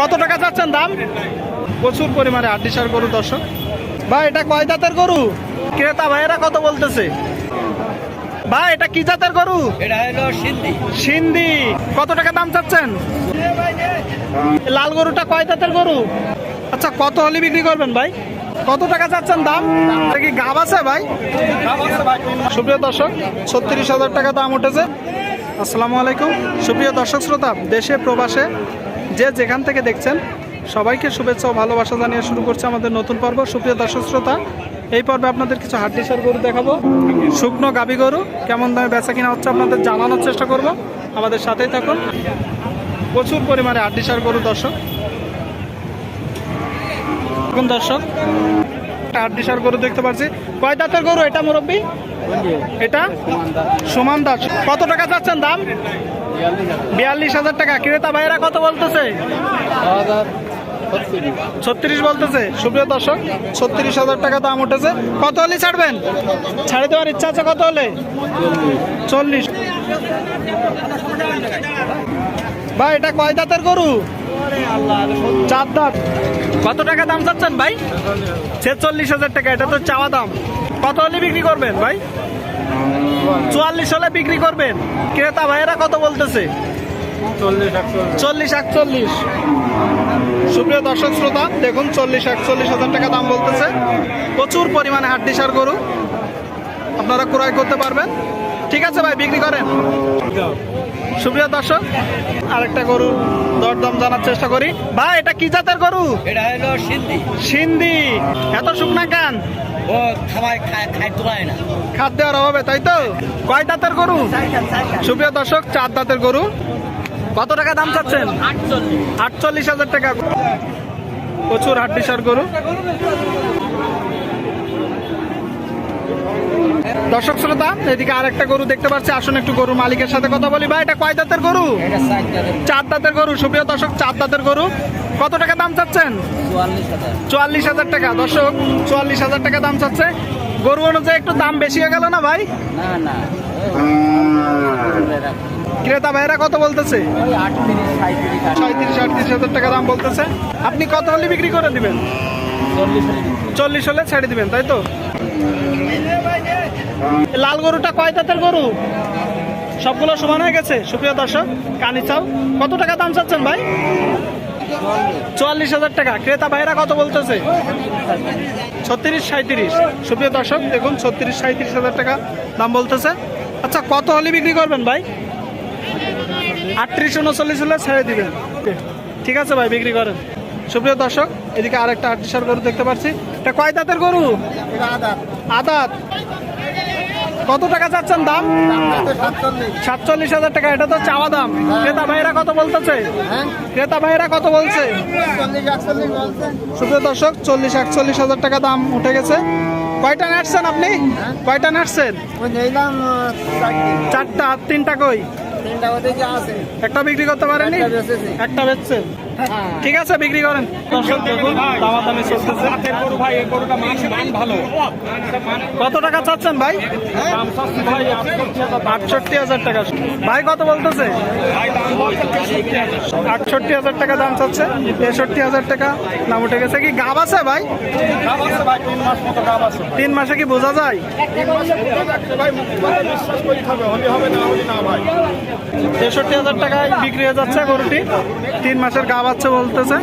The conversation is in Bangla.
কত টাকা চাচ্ছেন দাম? প্রচুর পরিমাণে আড্ডিসার গরু দর্শক। ভাই এটা কয় জাতের গরু? ক্রেতা ভাইয়েরা কত বলতেছে? ভাই এটা কি জাতের গরু? এটা হলো সিন্ধি। সিন্ধি। কত টাকা দাম চাচ্ছেন? লাল গরুটা কয় জাতের গরু? আচ্ছা কত হলে বিক্রি করবেন ভাই? কত টাকা চাচ্ছেন দাম? কি গাব আছে ভাই। সুপ্রিয় দর্শক ছত্রিশ হাজার টাকা দাম উঠেছে। আসসালামু আলাইকুম। সুপ্রিয় দর্শক শ্রোতা দেশে প্রবাসে যে যেখান থেকে দেখছেন সবাইকে শুভেচ্ছা ও ভালোবাসা জানিয়ে শুরু করছে আমাদের নতুন পর্ব। সুপ্রিয় দর্শক শ্রোতা এই পর্বে আপনাদের কিছু হাড্ডিসার গরু দেখাবো। শুকনো গাবি গরু কেমন দামে বেচা কিনা হচ্ছে আপনাদের জানানোর চেষ্টা করব। আমাদের সাথেই থাকুন। প্রচুর পরিমাণে হাড্ডিসার গরু দর্শক। দেখুন দর্শক হাড্ডিসার গরু দেখতে পাচ্ছি। কয় দাঁতের গরু এটা মুরব্বী? এটা? সুমান দাস। কত টাকা চাচ্ছেন দাম? বিয়াল্লিশ হাজার টাকা। ক্রেতা ভাইয়েরা কত বলতেছে? ছত্রিশ বলতেছে। সুপ্রিয় দর্শক, ছত্রিশ হাজার টাকা দাম উঠেছে। কত হলে ছাড়বেন? ছাড়ে দেওয়ার ইচ্ছা আছে কত হলে? চল্লিশ। ভাই, এটা কয় দাঁতের গরু? চার দাঁত। কত টাকা দাম চাচ্ছেন ভাই? ছেচল্লিশ হাজার টাকা, এটা তো চাওয়া দাম। কত হলে বিক্রি করবেন ভাই? চুয়াল্লিশ হলে বিক্রি করবেন। ক্রেতা ভাইয়েরা কত বলতেছে? চল্লিশ একচল্লিশ। সুপ্রিয় দর্শক শ্রোতা দেখুন চল্লিশ একচল্লিশ হাজার টাকা দাম বলতেছে। প্রচুর পরিমাণে হাড্ডি সার গরু। আপনারা ক্রয় করতে পারবেন। ঠিক আছে ভাই বিক্রি করেন। সুপ্রিয় দর্শক আরেকটা গরু দরদাম জানার চেষ্টা করি। ভাই এটা কি জাতের গরু? এটা হলো সিন্ধি। সিন্ধি। এত শুকনা কান। ও খাবার খায় খাইতে পারে না। খাদ্যের অভাবে তাই তো? কয় দাঁতের গরু? সুপ্রিয় দর্শক চার দাঁতের গরু। কত টাকা দাম চাচ্ছেন? আটচল্লিশ হাজার টাকা। প্রচুর হাড্ডিসার গরু। দর্শক শ্রোতা এদিকে আরেকটা গরু দেখতে পাচ্ছি। আসুন একটু গরু মালিকের সাথে কথা বলি। ভাই এটা কয় দাঁতের গরু? চার দাঁতের গরু। সুপ্রিয় দর্শক চার দাঁতের গরু। কত টাকা দাম চাচ্ছেন? চুয়াল্লিশ হাজার। টাকা। দর্শক চুয়াল্লিশ হাজার টাকা দাম চাচ্ছে। গরু অনুযায়ী একটু দাম বেশি হয়ে গেল না ভাই? ক্রেতা ভাইরা কত বলতেছে? সাঁত্রিশ আটত্রিশ হাজার টাকা দাম বলতেছে। আপনি কত হলে বিক্রি করে দিবেন? চল্লিশ হলে ছেড়ে দিবেন, তাই তো? লাল গরুটা কয় দাঁতের গরু? সবগুলো সমান হয়ে গেছে? সুপ্রিয় দর্শক, কানি চাও কত টাকা দাম চাচ্ছেন ভাই? চুয়াল্লিশ হাজার টাকা। ক্রেতা ভাইরা কত বলতেছে? ছত্রিশ সাঁত্রিশ সুপ্রিয় দর্শক, দেখুন, ছত্রিশ সাঁত্রিশ হাজার টাকা দাম বলতেছে। আচ্ছা কত হলে বিক্রি করবেন ভাই? আটত্রিশ, উনচল্লিশ হলে ছেড়ে দিবেন। ঠিক আছে ভাই, বিক্রি করেন। সুপ্রিয় দর্শক এদিকে আরেকটা আটত্রিশার গরু দেখতে পাচ্ছি। এটা কয় দাঁতের গরু? আদাত। কত টাকা চাচ্ছেন দাম? সাতচল্লিশ। হাজার টাকা এটা তো চাওয়া দাম। ক্রেতা ভাইরা কত বলতেছে? ক্রেতা ভাইরা কত বলছে? সুপ্রিয় দর্শক চল্লিশ একচল্লিশ হাজার টাকা দাম উঠে গেছে। কয়টা নাটছেন আপনি? কয়টা নাটছেন? চারটা তিনটা কই? একটা বিক্রি করতে পারেনি একটা বেচেছি। বেচছেন? ঠিক আছে বিক্রি করেন। কত টাকা চাচ্ছেন ভাই? আটষট্টি হাজার টাকা। ভাই কত বলতেছে? আটষট্টি হাজার টাকা দাম চাচ্ছে তেষট্টি হাজার টাকা দাম উঠে গেছে। কি গাব আছে ভাই? তিন মাসে কি বোঝা যায়? তেষট্টি হাজার টাকায় বিক্রি হয়ে যাচ্ছে গরুটি। তিন মাসের গা বাচ্চা বলতেছে।